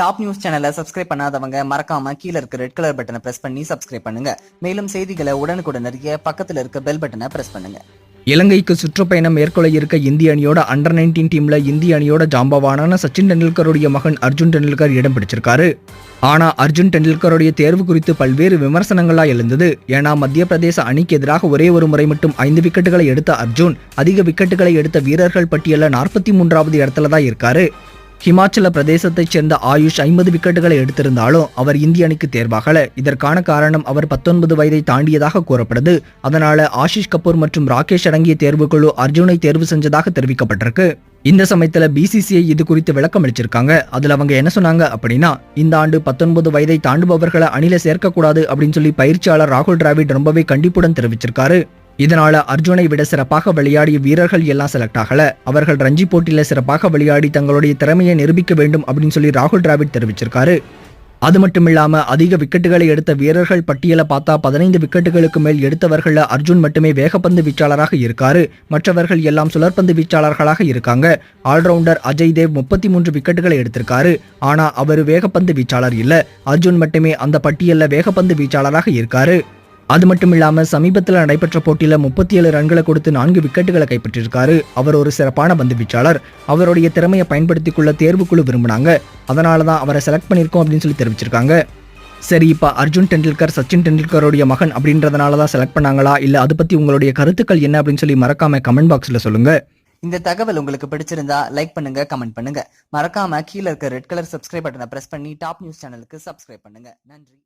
Top news சேனலை subscribe பண்ணாதவங்க மறக்காம கீழே இருக்க ரெட் கலர் பட்டனை பிரஸ் பண்ணி சப்ஸ்கிரைப் பண்ணுங்க. மேலும் செய்திகளை உடனுக்குடன் அறிய பக்கத்தில் இருக்க பெல் பட்டனை பிரஸ் பண்ணுங்க. இலங்கைக்கு சுற்றுப்பயணம் மேற்கொள்ள இருக்க இந்திய அணியோட அண்டர் 19 டீம்ல இந்திய அணியோட ஜாம்பவானான சச்சின் டெண்டுல்கருடைய மகன் அர்ஜுன் டெண்டுல்கர் இடம் பிடிச்சிருக்காரு. ஆனா அர்ஜுன் டெண்டுல்கருடைய தேர்வு குறித்து பல்வேறு விமர்சனங்களா எழுந்தது. ஏன்னா மத்திய பிரதேச அணிக்கு எதிராக ஒரே ஒரு முறை மட்டும் ஐந்து விக்கெட்டுகளை எடுத்த அர்ஜுன் அதிக விக்கெட்டுகளை எடுத்த வீரர்கள் பட்டியல்ல நாற்பத்தி மூன்றாவது இடத்துல தான் இருக்காரு. ஹிமாச்சல பிரதேசத்தைச் சேர்ந்த ஆயுஷ் ஐம்பது விக்கெட்டுகளை எடுத்திருந்தாலும் அவர் இந்திய அணிக்கு தேர்வாகல. இதற்கான காரணம் அவர் பத்தொன்பது வயதை தாண்டியதாக கூறப்படுது. அதனால ஆஷிஷ் கபூர் மற்றும் ராகேஷ் அடங்கிய தேர்வுக்குழு அர்ஜுனை தேர்வு செஞ்சதாக தெரிவிக்கப்பட்டிருக்கு. இந்த சமயத்துல பிசிசிஐ இது குறித்து விளக்கம் அளிச்சிருக்காங்க. அதுல அவங்க என்ன சொன்னாங்க அப்படின்னா இந்த ஆண்டு பத்தொன்பது வயதை தாண்டுபவர்களை அணில சேர்க்கக்கூடாது அப்படின்னு சொல்லி பயிற்சியாளர் ராகுல் டிராவிட் ரொம்பவே கண்டிப்புடன் தெரிவிச்சிருக்காரு. இதனால அர்ஜுனை விட சிறப்பாக விளையாடிய வீரர்கள் எல்லாம் செலக்ட் ஆகல. அவர்கள் ரஞ்சி போட்டியில சிறப்பாக விளையாடி தங்களுடைய திறமையை நிரூபிக்க வேண்டும் அப்படின்னு சொல்லி ராகுல் டிராவிட் தெரிவிச்சிருக்காரு. அது மட்டும் அதிக விக்கெட்டுகளை எடுத்த வீரர்கள் பட்டியலை பார்த்தா பதினைந்து விக்கெட்டுகளுக்கு மேல் எடுத்தவர்களில் அர்ஜுன் மட்டுமே வேகப்பந்து வீச்சாளராக இருக்காரு. மற்றவர்கள் எல்லாம் சுழற்பந்து வீச்சாளர்களாக இருக்காங்க. ஆல்ரவுண்டர் அஜய் தேவ் முப்பத்தி மூன்று விக்கெட்டுகளை எடுத்திருக்காரு. ஆனா அவர் வேகப்பந்து வீச்சாளர் இல்ல. அர்ஜுன் மட்டுமே அந்த பட்டியல்ல வேகப்பந்து வீச்சாளராக இருக்காரு. அது மட்டும் இல்லாம சமீபத்தில் நடைபெற்ற போட்டியில முப்பத்தி ஏழு ரன்களை கொடுத்து நான்கு விக்கெட்டுகளை கைப்பற்றியிருக்காரு. அவர் ஒரு சிறப்பான பந்து வீச்சாளர். அவருடைய திறமையை பயன்படுத்திக் கொள்ள தேர்வுக்குழு விரும்பினாங்க. அதனால தான் அவரை செலக்ட் பண்ணியிருக்கோம் அப்படின்னு சொல்லி தெரிவிச்சிருக்காங்க. சரி இப்போ அர்ஜுன் டெண்டுல்கர் சச்சின் டெண்டுல்கருடைய மகன் அப்படின்றதுனால தான் செலக்ட் பண்ணாங்களா? இல்லை அதை பற்றி உங்களுடைய கருத்துக்கள் என்ன அப்படின்னு சொல்லி மறக்காம கமெண்ட் பாக்ஸில் சொல்லுங்க. இந்த தகவல் உங்களுக்கு பிடிச்சிருந்தா லைக் பண்ணுங்க கமெண்ட் பண்ணுங்க. மறக்காம கீழே இருக்க ரெட் கலர் சப்ஸ்கிரைப் பட்டனை பிரஸ் பண்ணி டாப் நியூஸ் சேனலுக்கு சப்ஸ்கிரைப் பண்ணுங்க. நன்றி.